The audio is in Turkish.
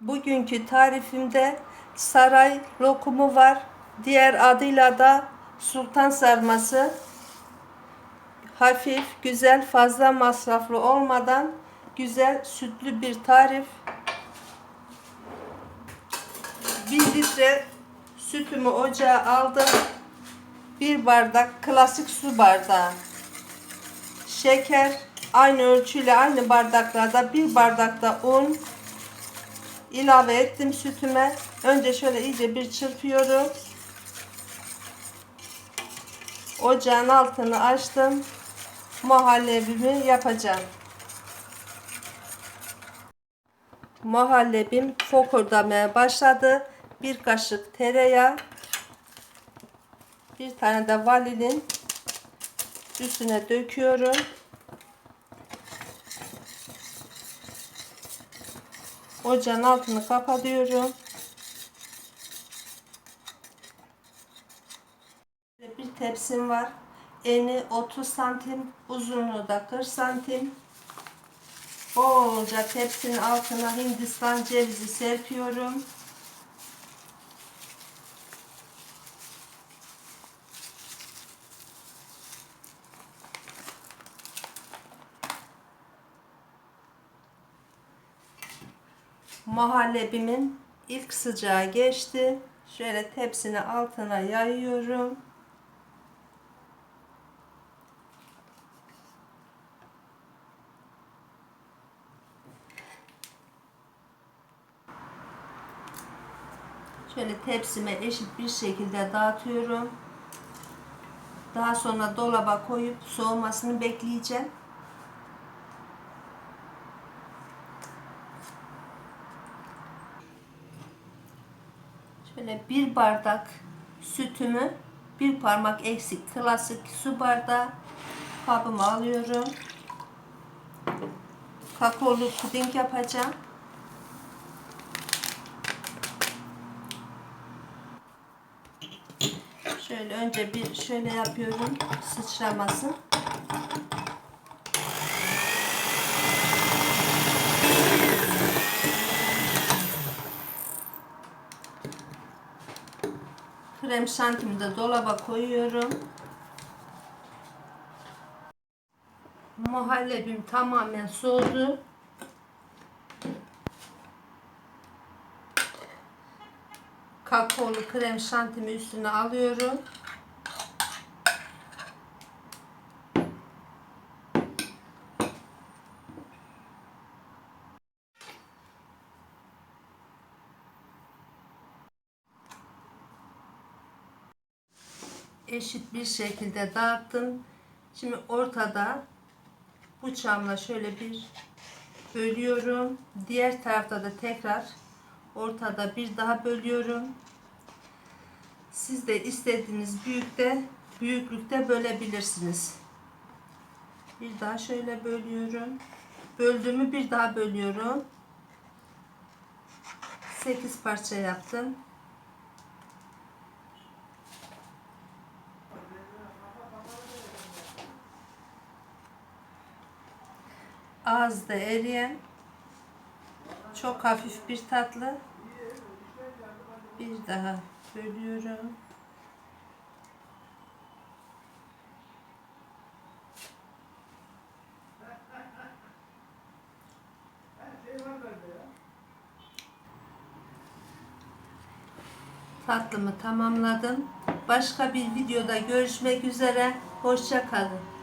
Bugünkü tarifimde saray lokumu var. Diğer adıyla da sultan sarması. Hafif, güzel, fazla masraflı olmadan güzel sütlü bir tarif. 1 litre sütümü ocağa aldım. Bir bardak klasik su bardağı. Şeker aynı ölçüyle aynı bardaklarda bir bardak da un ilave ettim sütüme. Önce şöyle iyice bir çırpıyorum. Ocağın altını açtım. Muhallebimi yapacağım. Muhallebim fokurdamaya başladı. Bir kaşık tereyağı. Bir tane de vanilin üstüne döküyorum. Ocağın altını kapatıyorum. Bir tepsim var. Eni 30 santim, uzunluğu da 40 santim. Bolca tepsinin altına Hindistan cevizi serpiyorum. Muhallebimin ilk sıcağı geçti. Şöyle tepsini altına yayıyorum. Şöyle tepsime eşit bir şekilde dağıtıyorum. Daha sonra dolaba koyup soğumasını bekleyeceğim. Şöyle bir bardak sütümü bir parmak eksik klasik su bardağı kabıma alıyorum. Kakaolu puding yapacağım. Şöyle önce bir şöyle yapıyorum sıçramasın. Krem şantimi de dolaba koyuyorum. Muhallebim tamamen soğudu. Kakaolu krem şantimi üstüne alıyorum. Eşit bir şekilde dağıttım. Şimdi ortada bıçağımla şöyle bir bölüyorum. Diğer tarafta da tekrar ortada bir daha bölüyorum. Siz de istediğiniz büyükte büyüklükte bölebilirsiniz. Bir daha şöyle bölüyorum. Böldüğümü bir daha bölüyorum. 8 parça yaptım. Ağızda eriyen çok hafif bir tatlı. Bir daha bölüyorum. Tatlımı tamamladım. Başka bir videoda görüşmek üzere. Hoşça kalın